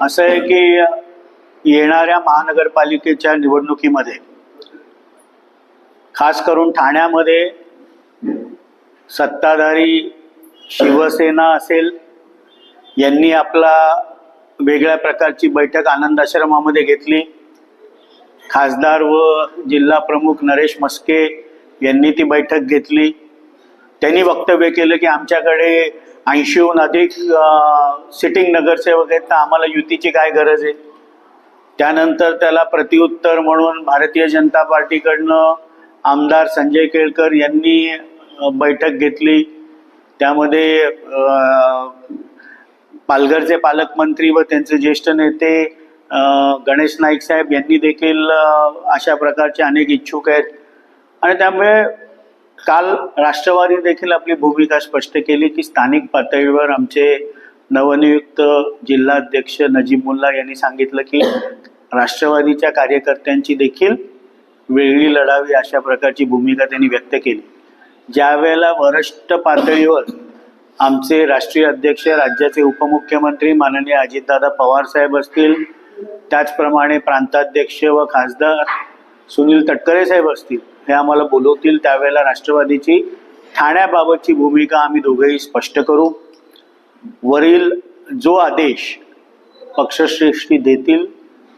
असं आहे की येणाऱ्या महानगरपालिकेच्या निवडणुकीमध्ये खास करून ठाण्यामध्ये सत्ताधारी शिवसेना असेल यांनी आपला वेगळ्या प्रकारची बैठक आनंदाश्रमामध्ये घेतली. खासदार व जिल्हा प्रमुख नरेश मस्के यांनी ती बैठक घेतली. त्यांनी वक्तव्य केलं की आमच्याकडे ऐंशीहून अधिक सिटिंग नगरसेवक आहेत तर आम्हाला युतीची काय गरज आहे? त्यानंतर त्याला प्रतिउत्तर म्हणून भारतीय जनता पार्टीकडनं आमदार संजय केळकर यांनी बैठक घेतली. त्यामध्ये पालघरचे पालकमंत्री व त्यांचे ज्येष्ठ नेते गणेश नाईक साहेब यांनी देखील अशा प्रकारचे अनेक इच्छुक आहेत. आणि त्यामुळे काल राष्ट्रवादी देखील आपली भूमिका स्पष्ट केली की स्थानिक पातळीवर आमचे नवनियुक्त जिल्हाध्यक्ष नजीबमुल्ला यांनी सांगितलं की राष्ट्रवादीच्या कार्यकर्त्यांची देखील वेगळी लढावी अशा प्रकारची भूमिका त्यांनी व्यक्त केली. ज्यावेळेला वरिष्ठ पातळीवर आमचे राष्ट्रीय अध्यक्ष राज्याचे उपमुख्यमंत्री माननीय अजितदादा पवार साहेब असतील त्याचप्रमाणे प्रांताध्यक्ष व खासदार सुनील तटकरे साहेब असतील हे आम्हाला बोलवतील. त्यावेळेला राष्ट्रवादीची ठाण्याबाबतची भूमिका आम्ही दोघेही स्पष्ट करू. वरील जो आदेश पक्षश्रेष्ठी देतील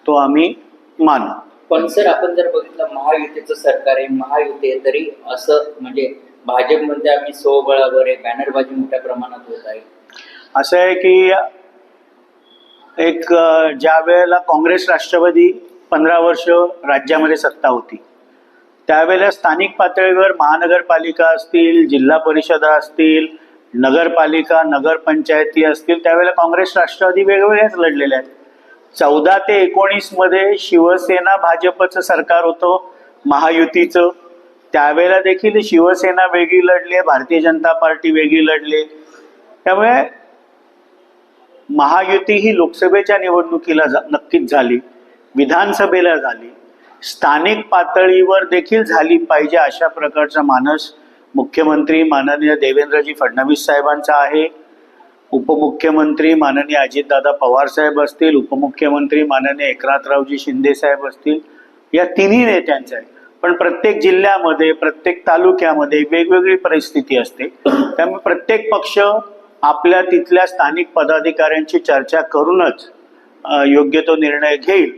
तो आम्ही मानू. पण सर आपण जर बघितलं महायुतीचं सरकार आहे महायुती आहे तरी असं म्हणजे भाजपमध्ये आम्ही स्वबळावर आहे बॅनरबाजी मोठ्या प्रमाणात होत आहे. असं आहे की एक ज्या वेळेला काँग्रेस राष्ट्रवादी पंधरा वर्ष राज्यामध्ये सत्ता होती. त्यावेळेला स्थानिक पातळीवर महानगरपालिका असतील जिल्हा परिषदा असतील नगरपालिका नगरपंचायती असतील त्यावेळेला काँग्रेस राष्ट्रवादी वेगवेगळ्याच लढलेल्या आहेत. चौदा ते एकोणीसमध्ये शिवसेना भाजपचं सरकार होतं महायुतीचं. त्यावेळेला देखील शिवसेना वेगळी लढली भारतीय जनता पार्टी वेगळी लढली. त्यामुळे महायुती ही लोकसभेच्या निवडणुकीला जा- नक्कीच झाली. विधानसभेला झाली. स्थानिक पातळीवर देखील झाली पाहिजे अशा प्रकारचा मानस मुख्यमंत्री माननीय देवेंद्रजी फडणवीस साहेबांचा आहे. उपमुख्यमंत्री माननीय अजितदादा पवार साहेब असतील उपमुख्यमंत्री माननीय एकनाथरावजी शिंदे साहेब असतील या तिन्ही नेत्यांचं आहे पण प्रत्येक जिल्ह्यामध्ये प्रत्येक तालुक्यामध्ये वेगवेगळी परिस्थिती असते. त्यामुळे प्रत्येक पक्ष आपल्या तिथल्या स्थानिक पदाधिकाऱ्यांची चर्चा करूनच योग्य तो निर्णय घेईल.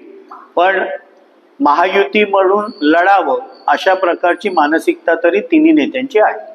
पण महायुती म्हणून लढावं अशा प्रकारची मानसिकता तरी तिन्ही नेत्यांची आहे.